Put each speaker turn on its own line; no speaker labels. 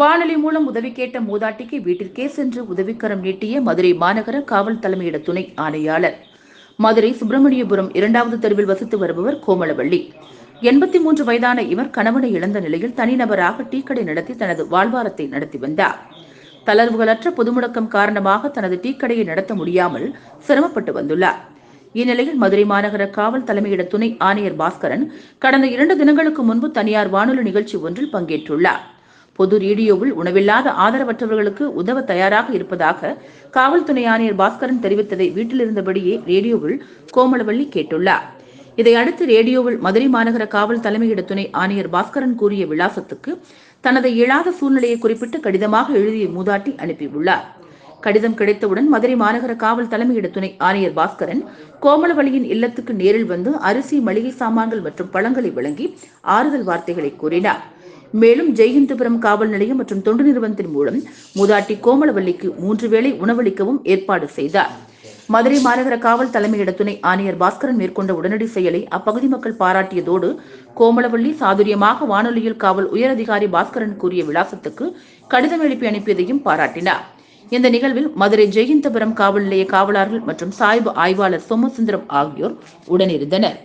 வானொலி மூலம் உதவி கேட்ட மூதாட்டிக்கு வீட்டிற்கே சென்று உதவிக்கரம் நீட்டிய மதுரை மாநகர காவல் தலைமையிட துணை ஆணையாளர். மதுரை சுப்பிரமணியபுரம் இரண்டாவது தெருவில் வசித்து வருபவர் கோமலவள்ளி எண்பத்தி மூன்று வயதான இவர் கணவனை இழந்த நிலையில் தனிநபராக டீ கடை நடத்தி தனது வாழ்வாரத்தை நடத்தி வந்தார். தளர்வுகளற்ற பொதுமுடக்கம் காரணமாக தனது டீ கடையை நடத்த முடியாமல் சிரமப்பட்டு வந்துள்ளார். இந்நிலையில் மதுரை மாநகர காவல் தலைமையிட துணை ஆணையர் பாஸ்கரன் கடந்த இரண்டு தினங்களுக்கு முன்பு தனியார் வானொலி நிகழ்ச்சி ஒன்றில் பங்கேற்றுள்ளார். பொது ரேடியோவில் உணவில்லாத ஆதரவற்றவர்களுக்கு உதவ தயாராக இருப்பதாக காவல்துறை ஆணையர் பாஸ்கரன் தெரிவித்ததை வீட்டில் இருந்தபடியே ரேடியோவில் கோமலவள்ளி கேட்டுள்ளார். இதையடுத்து ரேடியோவில் மதுரை மாநகர காவல் தலைமையிட துணை ஆணையர் பாஸ்கரன் கூறிய விலாசத்துக்கு தனது இயலாத சூழ்நிலையை குறிப்பிட்டு கடிதமாக எழுதிய மூதாட்டி அனுப்பியுள்ளார். கடிதம் கிடைத்தவுடன் மதுரை மாநகர காவல் தலைமையிட துணை ஆணையர் பாஸ்கரன் கோமலவள்ளியின் இல்லத்துக்கு நேரில் வந்து அரிசி மளிகை சாமான்கள் மற்றும் பழங்களை வழங்கி ஆறுதல் வார்த்தைகளை கூறினார். மேலும் ஜெயஹிந்தபுரம் காவல் நிலையம் மற்றும் தொண்டு நிறுவனத்தின் மூலம் மூதாட்டி கோமலவல்லிக்கு மூன்று வேளை உணவளிக்கவும் ஏற்பாடு செய்தார். மதுரை மாநகர காவல் தலைமையிட துணை ஆணையர் பாஸ்கரன் மேற்கொண்ட உடனடி செயலை அப்பகுதி மக்கள் பாராட்டியதோடு கோமலவள்ளி சாதுரியமாக வானொலியில் காவல் உயரதிகாரி பாஸ்கரன் கூறிய விலாசத்துக்கு கடிதம் எழுப்பி அனுப்பியதையும் பாராட்டினார். இந்த நிகழ்வில் மதுரை ஜெயந்தபுரம் காவல் நிலைய காவலர்கள் மற்றும் சாய்பு ஆய்வாளர் சோமசுந்தரம் ஆகியோர் உடனிருந்தனர்.